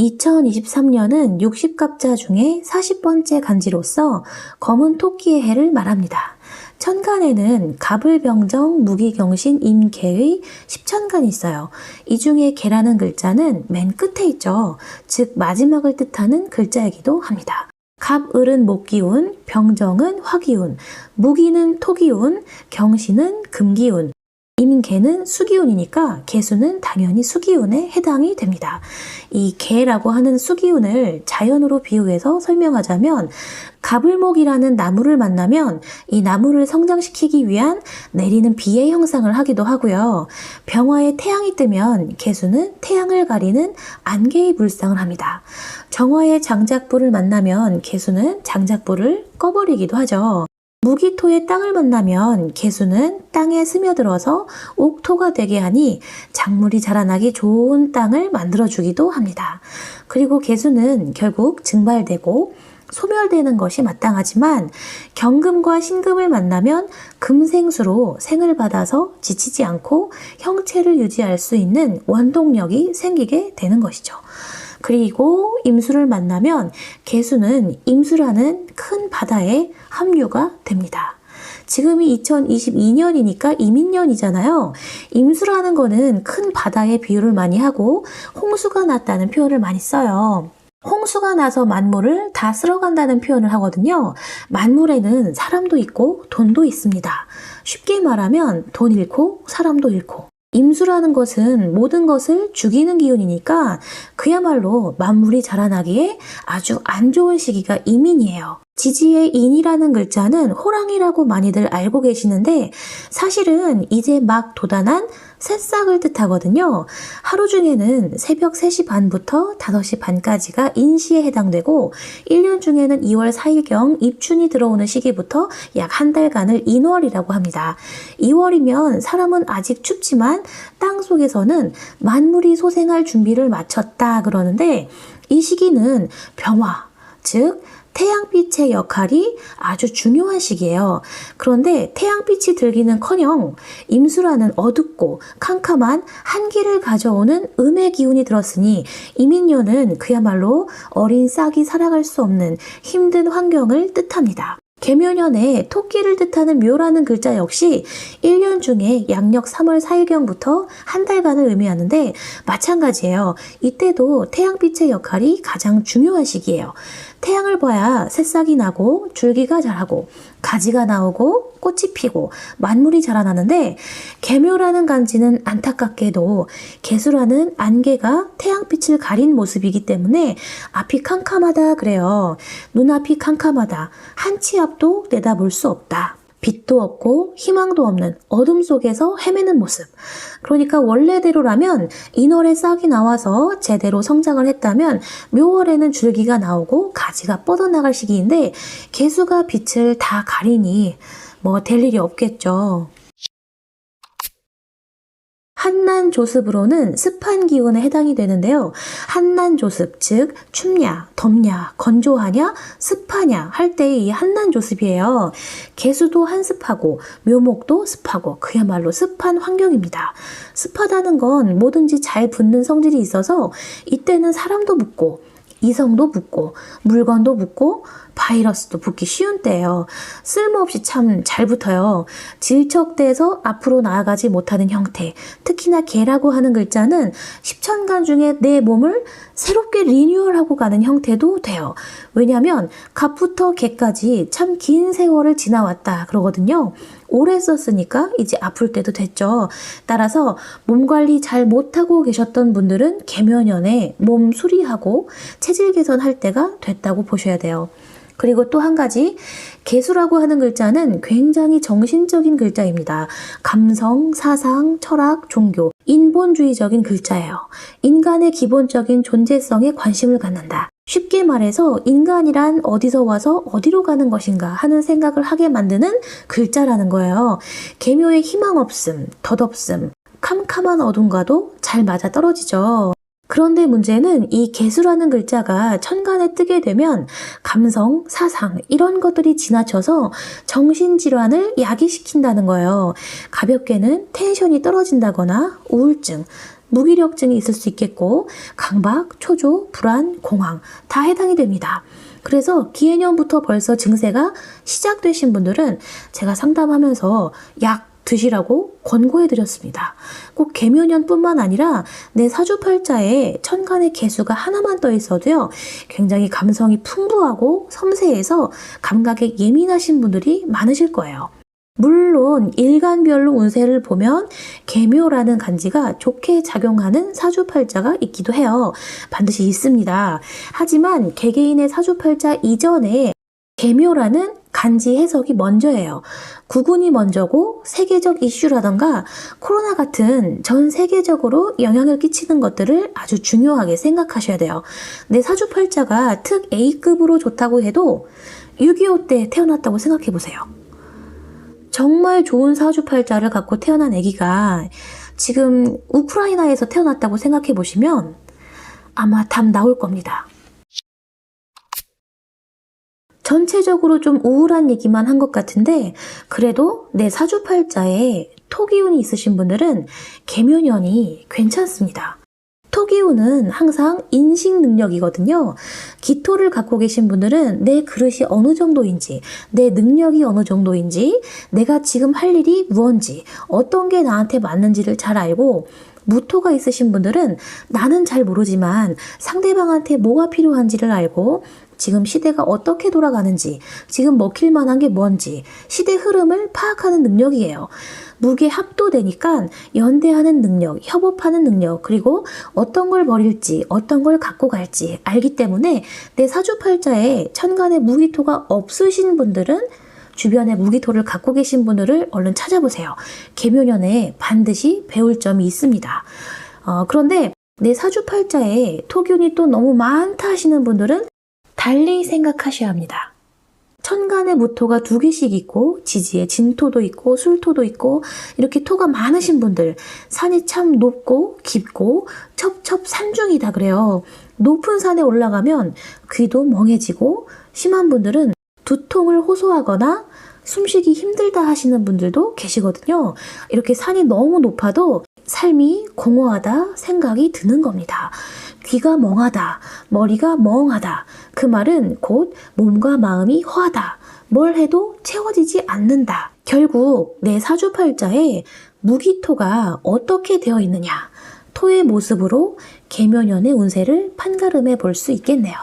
2023년은 60갑자 중에 40번째 간지로서 검은 토끼의 해를 말합니다. 천간에는 갑을병정, 무기경신, 임계의 10천간이 있어요. 이 중에 개라는 글자는 맨 끝에 있죠. 즉 마지막을 뜻하는 글자이기도 합니다. 갑을은 목기운, 병정은 화기운, 무기는 토기운, 경신은 금기운, 임계는 수기운이니까 개수는 당연히 수기운에 해당이 됩니다. 이 개라고 하는 수기운을 자연으로 비유해서 설명하자면 가불목이라는 나무를 만나면 이 나무를 성장시키기 위한 내리는 비의 형상을 하기도 하고요. 병화에 태양이 뜨면 개수는 태양을 가리는 안개의 불상을 합니다. 정화에 장작불을 만나면 개수는 장작불을 꺼버리기도 하죠. 무기토의 땅을 만나면 개수는 땅에 스며들어서 옥토가 되게 하니 작물이 자라나기 좋은 땅을 만들어주기도 합니다. 그리고 개수는 결국 증발되고 소멸되는 것이 마땅하지만 경금과 신금을 만나면 금생수로 생을 받아서 지치지 않고 형체를 유지할 수 있는 원동력이 생기게 되는 것이죠. 그리고 임수를 만나면 개수는 임수라는 큰 바다에 합류가 됩니다. 지금이 2022년이니까 이민년이잖아요. 임수라는 거는 큰 바다에 비유를 많이 하고 홍수가 났다는 표현을 많이 써요. 홍수가 나서 만물을 다 쓸어간다는 표현을 하거든요. 만물에는 사람도 있고 돈도 있습니다. 쉽게 말하면 돈 잃고 사람도 잃고 임수라는 것은 모든 것을 죽이는 기운이니까 그야말로 만물이 자라나기에 아주 안 좋은 시기가 이민이에요. 지지의 인이라는 글자는 호랑이라고 많이들 알고 계시는데 사실은 이제 막 도단한 새싹을 뜻하거든요. 하루 중에는 새벽 3시 반부터 5시 반까지가 인시에 해당되고 1년 중에는 2월 4일경 입춘이 들어오는 시기부터 약 한 달간을 인월이라고 합니다. 2월이면 사람은 아직 춥지만 땅 속에서는 만물이 소생할 준비를 마쳤다 그러는데 이 시기는 병화, 즉 태양빛의 역할이 아주 중요한 시기예요. 그런데 태양빛이 들기는 커녕 임수라는 어둡고 캄캄한 한기를 가져오는 음의 기운이 들었으니 이민년은 그야말로 어린 싹이 살아갈 수 없는 힘든 환경을 뜻합니다. 개묘년에 토끼를 뜻하는 묘라는 글자 역시 1년 중에 양력 3월 4일경부터 한 달간을 의미하는데 마찬가지예요. 이때도 태양빛의 역할이 가장 중요한 시기예요. 태양을 봐야 새싹이 나고 줄기가 자라고 가지가 나오고 꽃이 피고 만물이 자라나는데 개묘라는 간지는 안타깝게도 개수라는 안개가 태양빛을 가린 모습이기 때문에 앞이 캄캄하다 그래요. 눈앞이 캄캄하다. 한 치 앞도 내다볼 수 없다. 빛도 없고 희망도 없는 어둠 속에서 헤매는 모습. 그러니까 원래대로라면 인월에 싹이 나와서 제대로 성장을 했다면 묘월에는 줄기가 나오고 가지가 뻗어나갈 시기인데 개수가 빛을 다 가리니 뭐 될 일이 없겠죠. 한난 조습으로는 습한 기운에 해당이 되는데요. 한난 조습, 즉 춥냐, 덥냐, 건조하냐, 습하냐 할 때의 이 한난 조습이에요. 개수도 한습하고 묘목도 습하고 그야말로 습한 환경입니다. 습하다는 건 뭐든지 잘 붙는 성질이 있어서 이때는 사람도 붙고 이성도 붙고 물건도 붙고 바이러스도 붙기 쉬운 때예요. 쓸모없이 참 잘 붙어요. 질척돼서 앞으로 나아가지 못하는 형태. 특히나 개라고 하는 글자는 10천간 중에 내 몸을 새롭게 리뉴얼하고 가는 형태도 돼요. 왜냐하면 갑부터 개까지 참 긴 세월을 지나왔다 그러거든요. 오래 썼으니까 이제 아플 때도 됐죠. 따라서 몸 관리 잘 못하고 계셨던 분들은 개면연에 몸 수리하고 체질 개선할 때가 됐다고 보셔야 돼요. 그리고 또 한 가지 개수라고 하는 글자는 굉장히 정신적인 글자입니다. 감성, 사상, 철학, 종교, 인본주의적인 글자예요. 인간의 기본적인 존재성에 관심을 갖는다. 쉽게 말해서 인간이란 어디서 와서 어디로 가는 것인가 하는 생각을 하게 만드는 글자라는 거예요. 개묘의 희망 없음, 덧없음, 캄캄한 어둠과도 잘 맞아 떨어지죠. 그런데 문제는 이 개수라는 글자가 천간에 뜨게 되면 감성, 사상 이런 것들이 지나쳐서 정신질환을 야기시킨다는 거예요. 가볍게는 텐션이 떨어진다거나 우울증, 무기력증이 있을 수 있겠고 강박, 초조, 불안, 공황 다 해당이 됩니다. 그래서 기해년부터 벌써 증세가 시작되신 분들은 제가 상담하면서 약 드시라고 권고해 드렸습니다. 꼭 개묘년뿐만 아니라 내 사주팔자에 천간의 개수가 하나만 떠 있어도요. 굉장히 감성이 풍부하고 섬세해서 감각에 예민하신 분들이 많으실 거예요. 물론 일간별로 운세를 보면 개묘라는 간지가 좋게 작용하는 사주팔자가 있기도 해요. 반드시 있습니다. 하지만 개개인의 사주팔자 이전에 개묘라는 간지 해석이 먼저예요. 구군이 먼저고 세계적 이슈라던가 코로나 같은 전 세계적으로 영향을 끼치는 것들을 아주 중요하게 생각하셔야 돼요. 내 사주팔자가 특 A급으로 좋다고 해도 6.25 때 태어났다고 생각해 보세요. 정말 좋은 사주팔자를 갖고 태어난 아기가 지금 우크라이나에서 태어났다고 생각해 보시면 아마 답 나올 겁니다. 전체적으로 좀 우울한 얘기만 한 것 같은데 그래도 내 사주팔자에 토기운이 있으신 분들은 개묘년이 괜찮습니다. 토기운은 항상 인식 능력이거든요. 기토를 갖고 계신 분들은 내 그릇이 어느 정도인지, 내 능력이 어느 정도인지, 내가 지금 할 일이 무언지, 어떤 게 나한테 맞는지를 잘 알고, 무토가 있으신 분들은 나는 잘 모르지만 상대방한테 뭐가 필요한지를 알고 지금 시대가 어떻게 돌아가는지, 지금 먹힐 만한 게 뭔지, 시대 흐름을 파악하는 능력이에요. 무게 합도되니까 연대하는 능력, 협업하는 능력, 그리고 어떤 걸 버릴지, 어떤 걸 갖고 갈지 알기 때문에 내 사주팔자에 천간에 무기토가 없으신 분들은 주변에 무기토를 갖고 계신 분들을 얼른 찾아보세요. 개묘년에 반드시 배울 점이 있습니다. 어, 그런데 내 사주팔자에 토균이 또 너무 많다 하시는 분들은 달리 생각하셔야 합니다. 천간에 무토가 두 개씩 있고 지지에 진토도 있고 술토도 있고 이렇게 토가 많으신 분들 산이 참 높고 깊고 첩첩 산중이다 그래요. 높은 산에 올라가면 귀도 멍해지고 심한 분들은 두통을 호소하거나 숨쉬기 힘들다 하시는 분들도 계시거든요. 이렇게 산이 너무 높아도 삶이 공허하다 생각이 드는 겁니다. 귀가 멍하다, 머리가 멍하다. 그 말은 곧 몸과 마음이 허하다. 뭘 해도 채워지지 않는다. 결국 내 사주팔자에 무기토가 어떻게 되어 있느냐. 토의 모습으로 개묘년의 운세를 판가름해 볼 수 있겠네요.